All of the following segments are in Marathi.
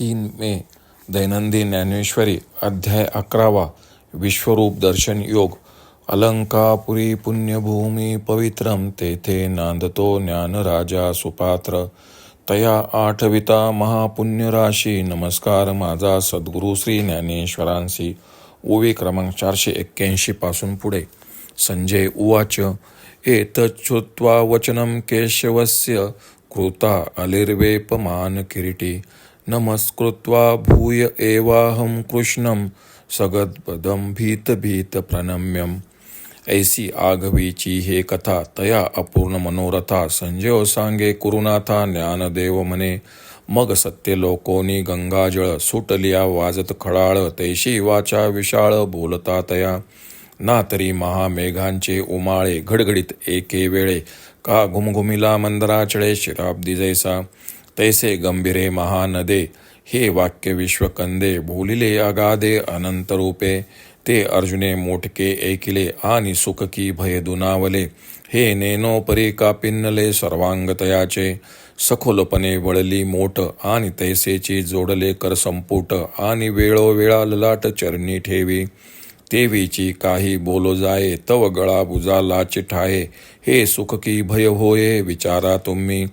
तीन मे दैनंदिन ज्ञानेश्वरी अध्याय अकरावा विश्वरूप दर्शन योग अलंकापुरी पुण्यभूमी पवित्रम तेथे नांदतो ज्ञानराजा सुपात्र तया आठविता महापुण्यराशी नमस्कार माझा सद्गुरू श्री ज्ञानेश्वरांशी ओवी क्रमांक चारशे एक्क्याऐंशी पासून पुढे संजय उवाच एतच्छ्रुत्वा वचनं केशवस्य कृता अलिर्वेपमान किरीटी नमस्कृत्वा भूय एवाहं कृष्णं सगद्पदं भीत भीत ऐसी आघवीची हे कथा तया अपूर्ण मनोरथा संजय सांगे कुरुनाथा ज्ञानदेव म्हणे मग सत्य लोकोनी गंगाजळ सुटलिया वाजत खडाळ तैशी वाचा विशाळ बोलता तया। ना तरी महामेघांचे उमाळे घडघडीत एके वेळे। का घुमघुमिला मंदराचळे शिराब्दी जैसा तैसे गंभीरे महानदे हे वाक्य विश्वकंदे बोलिले अगाधे अनंत रूपे ते अर्जुने मोठके ऐकिले आणि सुख की भय दुनावले. हे नेनो परी कापिन्नले सर्वांगतयाचे सखोलपणे वळली मोठ आणि तैसेची जोडले कर संपुट आणि वेळोवेळा ललाट चरणी ठेवी. तेवीची काही बोलो जाये तव गळा बुजाला चिठाये हे सुख की भय होये विचारा तुम्ही.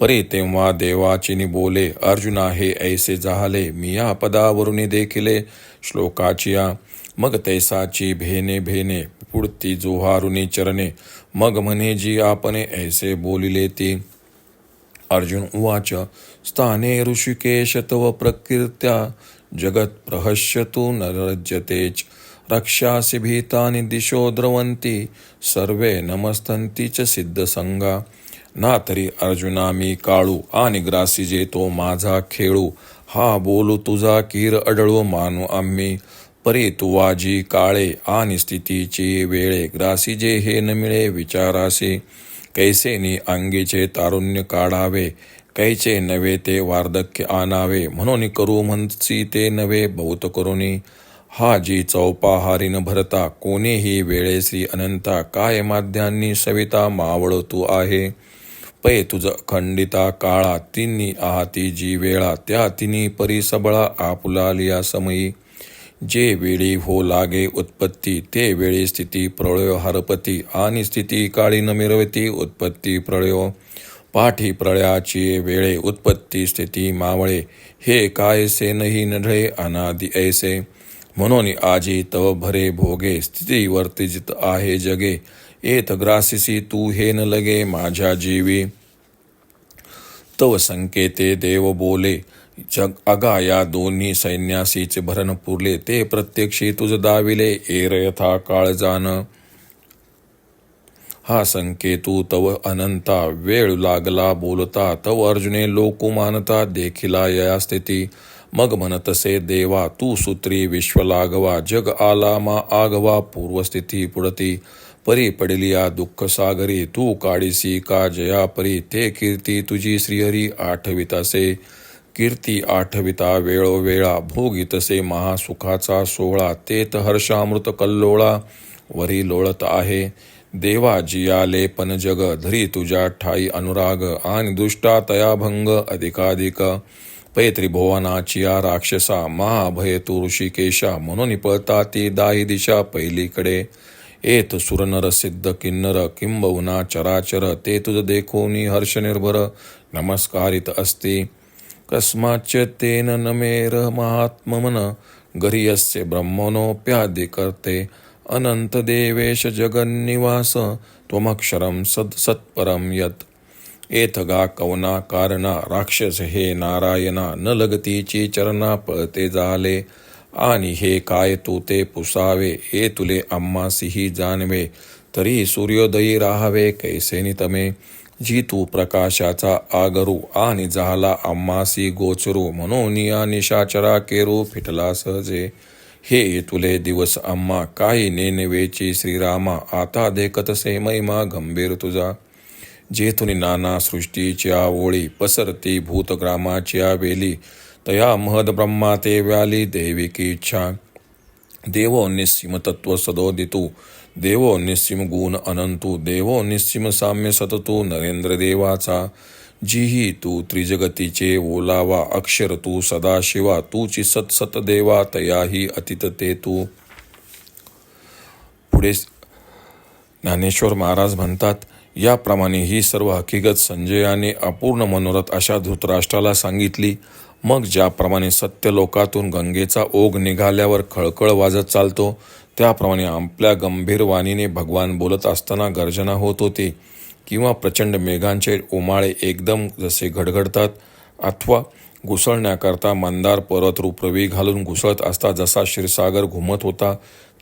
परी तेव्हा देवाचिनी बोले अर्जुना हे ऐसे झाले मी या पदावरुनी देखिले श्लोकाचिया मग तैसाची भेने भेने पुढती जोहारुनी चरणे मग म्हणे जी आपणे ऐसे बोलिले ती अर्जुन उवाच स्थाने ऋषिकेश तव प्रकीर्त्या जगत प्रहस्यतु नरज्यतेच रक्षासि भीतानि दिशो द्रवन्ति सर्वे नमस्तंती च सिद्धसंगा ना तरी अर्जुना मी काळू आणि ग्रासीजे तो माझा खेळू. हा बोलू तुझा कीर अडळू मानू आम्ही. परी तुवाजी काळे आणि स्थितीची वेळे. ग्रासीजे हे न मिळे विचारासे. कैसेनी अंगीचे तारुण्य काढावे. कैचे नवे ते वार्धक्य आणावे. म्हणून करू म्हणसी ते नवे बहुत करुणी. हा जी चौपाहारी न भरता. कोणीही वेळेसी अनंता. काय माध्यांनी सविता मावळतू आहे. पै तुझ खंडिता काळा तिन्ही आहाती जी वेळा त्या तिन्ही परी सबळा आपुला लिया समयी. जे वेळी हो लागे उत्पत्ती ते वेळी स्थिती प्रळय हरपती आणि स्थिती काळी न मिरवती उत्पत्ती प्रळयो. पाठी प्रळयाची वेळे उत्पत्ती स्थिती मावळे हे कायसे नही नढळे अनादि ऐसे. म्हणून आजी तव भरे भोगे स्थिती वर्तिजित आहे जगे. येत ग्रासिसी तू हे न लगे माझ्या जीवी. तव संकेते देव बोले जग अगा या दोन्ही सैन्यासीचे भरण पुरले ते प्रत्यक्षी तुझ दाविले एर यथा काळ जान. हा संकेतू तव अनंता वेळ लागला बोलता तव अर्जुने लोकु मानता देखिला या स्थिती. मग म्हणतसे देवा तू सूत्री विश्व लागवा जग आला मा आगवा पूर्वस्थिती पुढती. परी पडलिया दुःख सागरी तू काढिसी का जया परी ते कीर्ती तुझी श्रीहरी आठवितासे. कीर्ती आठविता वेळोवेळा भोगितसे महासुखाचा सोहळा तेत हर्षामृत कल्लोळा वरी लोळत आहे. देवा जियाले पण जग धरी तुझ्या ठाई अनुराग आणि दुष्टा तयाभंग अधिकाधिक. पै त्रिभुवनाचिया राक्षसा महाभय तू ऋषिकेशा म्हणून पळता ती दाही दिशा पहिलीकडे. एत सुरनर सिद्ध किन्नर किंबहुना चराचर ते तुझ देखोनी हर्ष निर्भर नमस्कारित असते। कस्माच तेन नमेर महात्ममन गरियस्य ब्रह्मणोऽप्यादि कर्ते अनंत देवेश जगन्निवास त्वमक्षरं सद सत्परं यत्। एथ गा कवना कारणा राक्षस हे नारायणा न लगतीची चरणा पळते झाले आणि हे काय तू ते पुसावे? हे तुले अम्मासीही जाणवे तरी सूर्योदयी राहावे कैसे नितमे? जी तू प्रकाशाचा आगरू आणि झाला अम्मासी गोचरू म्हणून या निशाचरा केरू फिटला सहजे. हे तुले दिवस अम्मा काही नेनवेची श्रीरामा आता देखतसे महिमा गंभीर तुझा. जेथुनी नाना सृष्टीच्या ओळी पसरती भूतग्रामाच्या वेली तया महद ब्रह्मा ते व्याली देविकी इच्छा. देवो निस्सीम तत्व सदोदितू. देवो निस्सीम गुण अनंतू. देवो निस्सीम साम्य सततू नरेंद्र देवाचा. जीही तू त्रिजगतीचे ओलावा अक्षर तू सदाशिवा तूची सत सत देवा तयाही अतित ते तू पुढे ज्ञानेश्वर महाराज म्हणतात याप्रमाणे ही सर्व हकीकत संजयाने अपूर्ण मनोरथ अशा धृतराष्ट्राला सांगितली. मग ज्याप्रमाणे सत्यलोकातून गंगेचा ओघ निघाल्यावर खळखळ वाजत चालतो त्याप्रमाणे आपल्या गंभीर वाणीने भगवान बोलत असताना गर्जना होत होती किंवा प्रचंड मेघांचे उमाळे एकदम जसे घडघडतात अथवा घुसळण्याकरता मंदार परत रूपरवी घालून घुसळत असता जसा क्षीरसागर घुमत होता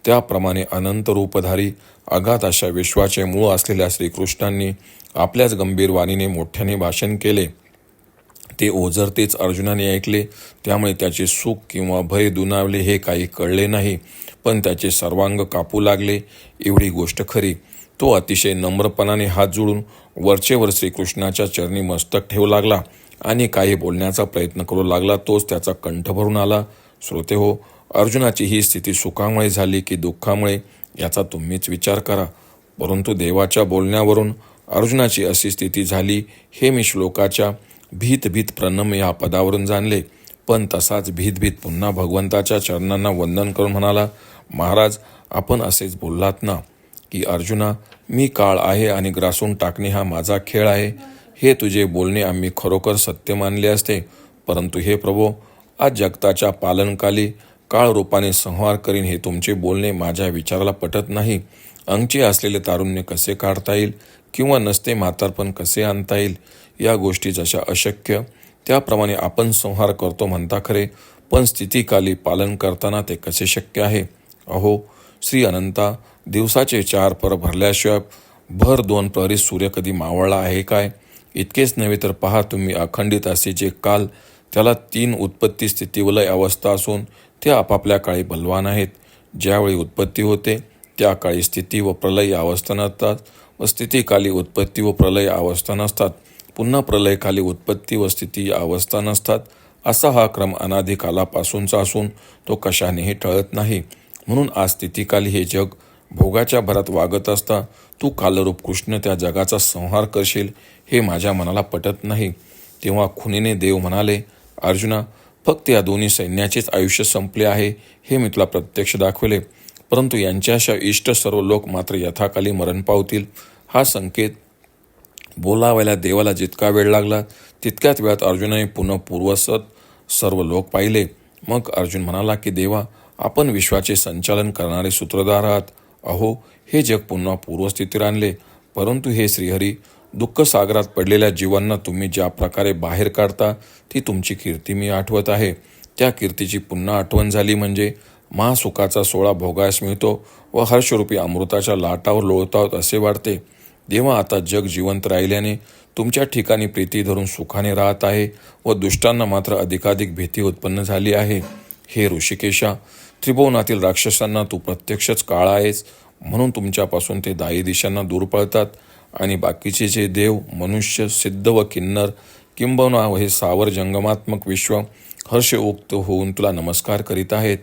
त्याप्रमाणे अनंत रूपधारी अगाध अशा विश्वाचे मूळ असलेल्या श्रीकृष्णांनी आपल्याच गंभीर वाणीने मोठ्याने भाषण केले. ते ओझर तेच अर्जुनाने ऐकले. त्यामुळे त्याचे सुख किंवा भय दुनावले हे काही कळले नाही. पण त्याचे सर्वांग कापू लागले. एवढी गोष्ट खरी. तो अतिशय नम्रपणाने हात जुळून वरचेवर श्रीकृष्णाच्या चरणी मस्तक ठेवू लागला आणि काही बोलण्याचा प्रयत्न करू लागला. तोच त्याचा कंठ भरून आला. श्रोते हो अर्जुनाची ही स्थिती सुखामुळे झाली की दुःखामुळे? याचा तुम्हीच विचार करा. परंतु देवाच्या बोलण्यावरून अर्जुनाची अशी स्थिती झाली हे मी श्लोकाच्या भीत भीत प्रणम या पदावरून जाणले. पण तसाच भीत भीत पुन्हा भगवंताच्या चरणांना वंदन करून म्हणाला महाराज आपण असेच बोललात ना की अर्जुना मी काळ आहे आणि ग्रासून टाकणे हा माझा खेळ आहे. हे तुझे बोलणे आम्ही खरोखर सत्य मानले असते. परंतु हे प्रभो आज जगताच्या पालनकाली काळ रूपाने संहार करीन हे तुमचे बोलणे माझ्या विचाराला पटत नाही. अंगचे असलेले तारुण्य कसे काढता येईल किंवा नसते म्हातारपण कसे आणता येईल या गोष्टी जशा अशक्य त्याप्रमाणे आपण संहार करतो म्हणता खरे पण स्थितीकाली पालन करताना ते कसे शक्य आहे? अहो श्री अनंता दिवसाचे चार पर भरल्याशिवाय भर दोन प्रहरी सूर्य कधी मावळला आहे काय? इतकेच नव्हे तर पहा तुम्ही अखंडित असे जे काल त्याला तीन उत्पत्ती स्थितीवलय अवस्था असून ते आपापल्या काळी बलवान आहेत. ज्यावेळी उत्पत्ती होते त्या काळी स्थिती व प्रलय अवस्था नसतात व स्थितीखाली उत्पत्ती व प्रलय अवस्था नसतात. पुन्हा प्रलयखाली उत्पत्ती व स्थिती अवस्था नसतात. असा हा क्रम अनाधिकालापासूनचा असून तो कशानेही टळत नाही. म्हणून आज स्थितीकाली हे जग भोगाच्या भरात वागत असता तू कालरूप कृष्ण त्या जगाचा संहार करशील हे माझ्या मनाला पटत नाही. तेव्हा खुनीने देव म्हणाले अर्जुना फक्त या दोन्ही सैन्याचेच आयुष्य संपले आहे हे मी तुला प्रत्यक्ष दाखवले. परंतु यांच्याशा इष्ट सर्व लोक मात्र यथाकाली मरण पावतील. हा संकेत बोलावायला देवाला जितका वेळ लागला तितक्याच वेळात अर्जुनाने पुन्हा पूर्वसत सर्व लोक पाहिले. मग अर्जुन म्हणाला की देवा आपण विश्वाचे संचालन करणारे सूत्रधार आहात. अहो हे जग पुन्हा पूर्वस्थितीत आणले. परंतु हे श्रीहरी दुःख सागरात पडलेल्या जीवांना तुम्ही ज्या प्रकारे बाहेर काढता ती तुमची कीर्ती मी आठवत आहे. त्या कीर्तीची पुन्हा आठवण झाली म्हणजे महासुखाचा सोळा भोगायस मिळतो व हर्षरूपी अमृताच्या लाटावर लोळतावत असे वाटते. देवा आता जग जिवंत राहिल्याने तुमच्या ठिकाणी प्रीती धरून सुखाने राहत आहे व दुष्टांना मात्र अधिकाधिक भीती उत्पन्न झाली आहे. हे ऋषिकेशा त्रिभुवनातील राक्षसांना तू प्रत्यक्षच काळ आहेस म्हणून तुमच्यापासून ते दाई दिशांना दूर पळतात आणि बाकीचे जे देव मनुष्य सिद्ध व किन्नर किंबवना हे सावर जंगमात्मक विश्व हर्षयुक्त होऊन तुला नमस्कार करीत आहेत.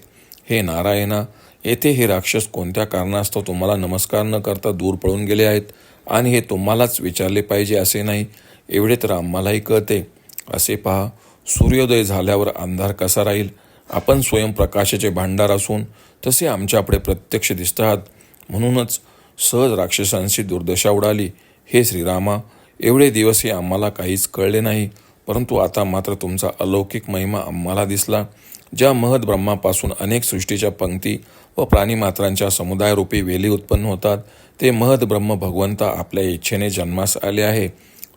हे नारायणा येथे हे राक्षस कोणत्या कारणास्तव तुम्हाला नमस्कार न करता दूर पळून गेले आहेत आणि हे तुम्हालाच विचारले पाहिजे असे नाही? एवढे तर आम्हालाही कळते. असे पहा सूर्योदय झाल्यावर अंधार कसा राहील? आपण स्वयंप्रकाशाचे भांडार असून तसे आमच्याकडे प्रत्यक्ष दिसतात म्हणूनच सहज राक्षसांशी दुर्दशा उडाली. हे श्रीरामा एवढे दिवस हे आम्हाला काहीच कळले नाही परंतु आता मात्र तुमचा अलौकिक महिमा आम्हाला दिसला. ज्या महद ब्रह्मापासून अनेक सृष्टीच्या पंक्ती व प्राणीमात्रांच्या समुदायरूपी वेली उत्पन्न होतात ते महद ब्रह्म भगवंता आपल्या इच्छेने जन्मास आले आहे.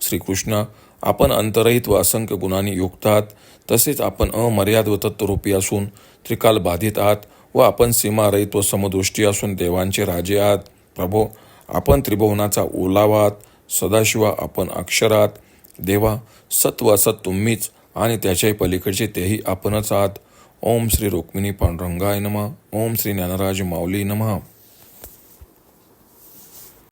श्रीकृष्ण आपण अंतरहित व असंख्य गुणांनी युक्त आहात तसेच आपण अमर्याद व तत्वरूपी असून त्रिकाल बाधित आहात व आपण सीमारहित व समदृष्टी असून देवांचे राजे आहात. प्रभो आपण त्रिभुवनाचा ओलावा आहात सदाशिवा आपण अक्षर आहात. देवा सत्व असत तुम्हीच आणि त्याच्याही पलीकडचे तेही आपणच आहात. ఓం శ్రీ రుక్మిణి పాండురంగాయ నమ ఓం శ్రీ జ్ఞానరాజు మౌలి నమ